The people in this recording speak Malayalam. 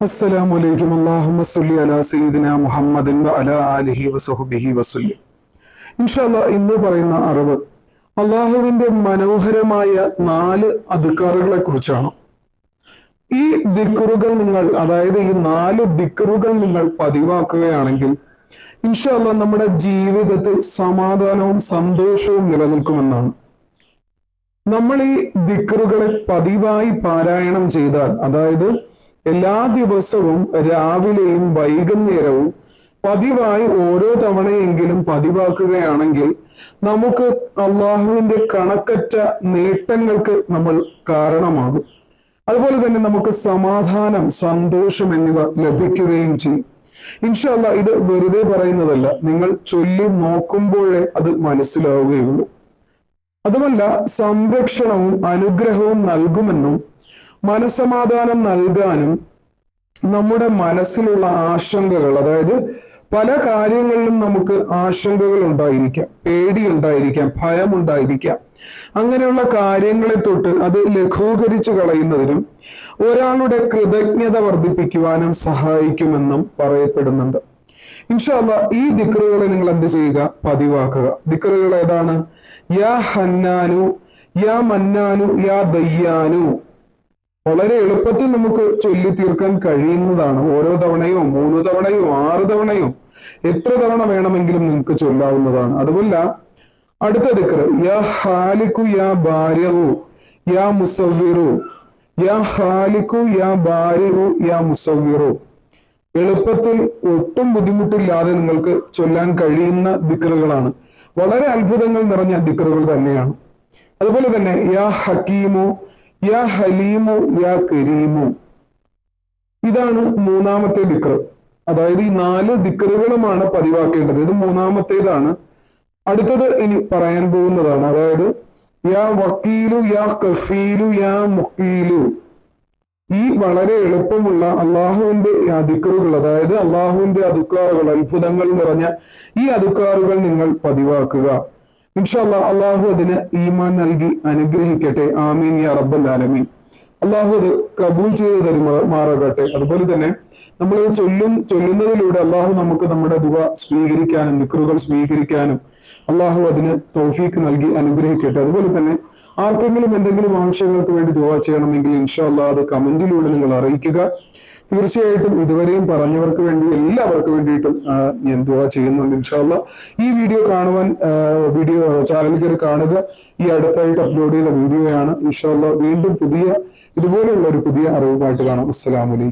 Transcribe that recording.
അസ്സലാമു അലൈക്കും അല്ലാഹുമ്മ സ്വല്ലി അലാ സയ്യിദിന മുഹമ്മദിൻ അലാ ആലിഹി വസഹ്ബിഹി വസല്ലി. ഇൻഷാല്ലാ ഇന്ന് പറയുന്ന അറിവ് അള്ളാഹുവിന്റെ മനോഹരമായ നാല് അധികാറുകളെ കുറിച്ചാണ് ഈ ദിക്കറുകൾ നിങ്ങൾ അതായത് ഈ നാല് ദിക്കറുകൾ നിങ്ങൾ പതിവാക്കുകയാണെങ്കിൽ ഇൻഷാല്ല നമ്മുടെ ജീവിതത്തിൽ സമാധാനവും സന്തോഷവും നിലനിൽക്കുമെന്നാണ്. നമ്മൾ ഈ ദിക്കറുകളെ പതിവായി പാരായണം ചെയ്താൽ അതായത് എല്ലാ ദിവസവും രാവിലെയും വൈകുന്നേരവും പതിവായി ഓരോ തവണയെങ്കിലും പതിവാക്കുകയാണെങ്കിൽ നമുക്ക് അള്ളാഹുവിന്റെ കണക്കറ്റ നേട്ടങ്ങൾക്ക് നമ്മൾ കാരണമാകും. അതുപോലെ തന്നെ നമുക്ക് സമാധാനം സന്തോഷം എന്നിവ ലഭിക്കുകയും ചെയ്യും. ഇൻഷല്ല ഇത് വെറുതെ പറയുന്നതല്ല. നിങ്ങൾ ചൊല്ലി നോക്കുമ്പോഴേ അത് മനസ്സിലാവുകയുള്ളൂ. അതുമല്ല സംരക്ഷണവും അനുഗ്രഹവും നൽകുമെന്നും മനസമാധാനം നൽകാനും നമ്മുടെ മനസ്സിലുള്ള ആശങ്കകൾ അതായത് പല കാര്യങ്ങളിലും നമുക്ക് ആശങ്കകൾ ഉണ്ടായിരിക്കാം പേടി ഉണ്ടായിരിക്കാം ഭയം ഉണ്ടായിരിക്കാം. അങ്ങനെയുള്ള കാര്യങ്ങളെ തൊട്ട് അത് ലഘൂകരിച്ചു കളയുന്നതിനും ഒരാളുടെ കൃതജ്ഞത വർദ്ധിപ്പിക്കുവാനും സഹായിക്കുമെന്നും പറയപ്പെടുന്നുണ്ട്. ഇൻഷാല്ല ഈ ദിക്റുകളെ നിങ്ങൾ എന്ത് ചെയ്യുക? പതിവാക്കുക. ദിക്റുകൾ ഏതാണ്? യാ ഹന്നാനു യാ മന്നാനു യാ ദയ്യാനു. വളരെ എളുപ്പത്തിൽ നമുക്ക് ചൊല്ലി തീർക്കാൻ കഴിയുന്നതാണ്. ഓരോ തവണയോ മൂന്ന് തവണയോ ആറ് തവണയോ എത്ര തവണ വേണമെങ്കിലും നിങ്ങൾക്ക് ചൊല്ലാവുന്നതാണ്. അതുമല്ല അടുത്ത ദിക്കർ യാ ഹാലിക്കു യാ ബാരിഹു യാ മുസവ്വിറു. യാ ഹാലിക്കു യാ ബാരിഹു യാ മുസവ്വിറു. എളുപ്പത്തിൽ ഒട്ടും ബുദ്ധിമുട്ടില്ലാതെ നിങ്ങൾക്ക് ചൊല്ലാൻ കഴിയുന്ന ദിക്കറുകളാണ് വളരെ അത്ഭുതങ്ങൾ നിറഞ്ഞ ദിക്കറുകൾ തന്നെയാണ്. അതുപോലെ തന്നെ യാ ഹക്കീമു യാ ഹലീമു യാ കരീമു. ഇതാണ് മൂന്നാമത്തെ ദിക്ർ അതായത് ഈ നാല് ദിക്റുകളുമാണ് പതിവാക്കേണ്ടത്. ഇത് മൂന്നാമത്തേതാണ്. അടുത്തത് ഇനി പറയാൻ പോകുന്നതാണ്. അതായത് യാ വക്കീലു യാ കഫീലു യാ മുക്കീലു ഈ വളരെ എളുപ്പമുള്ള അള്ളാഹുവിന്റെ ദിക്കറുകൾ അതായത് അള്ളാഹുവിന്റെ അതുക്കാറുകൾ അത്ഭുതങ്ങൾ നിറഞ്ഞ ഈ അതുക്കാറുകൾ നിങ്ങൾ പതിവാക്കുക. ഇൻഷാല്ല അള്ളാഹു അതിന് ഈമാൻ നൽകി അനുഗ്രഹിക്കട്ടെ. ആമീൻ യാ റബ്ബൽ ആലമീൻ. അള്ളാഹു അത് കബൂൽ ചെയ്ത് തരുമാറാകട്ടെ. അതുപോലെ തന്നെ നമ്മൾ ചൊല്ലും ചൊല്ലുന്നതിലൂടെ അള്ളാഹു നമുക്ക് നമ്മുടെ ദുവ സ്വീകരിക്കാനും നിക്രുകൾ സ്വീകരിക്കാനും അള്ളാഹു അതിന് തൗഫീക്ക് നൽകി അനുഗ്രഹിക്കട്ടെ. അതുപോലെ തന്നെ ആർക്കെങ്കിലും എന്തെങ്കിലും ആവശ്യങ്ങൾക്ക് വേണ്ടി ദുവ ചെയ്യണമെങ്കിൽ ഇൻഷാ അള്ളാഹ് അത് കമന്റിലൂടെ നിങ്ങൾ അറിയിക്കുക. തീർച്ചയായിട്ടും ഇതുവരെയും പറഞ്ഞവർക്ക് വേണ്ടി എല്ലാവർക്കും വേണ്ടിയിട്ടും ദുവ ചെയ്യുന്നുണ്ട് ഇൻഷാല്ല ഈ വീഡിയോ കാണുവാൻ വീഡിയോ ചാനൽ കയറി കാണുക. ഈ അടുത്തായിട്ട് അപ്ലോഡ് ചെയ്ത വീഡിയോയാണ് ഇൻഷാല്ല വീണ്ടും പുതിയ ഇതുപോലെയുള്ള ഒരു പുതിയ അറിവുമായിട്ട് കാണാം. അസ്സലാമലൈക്കും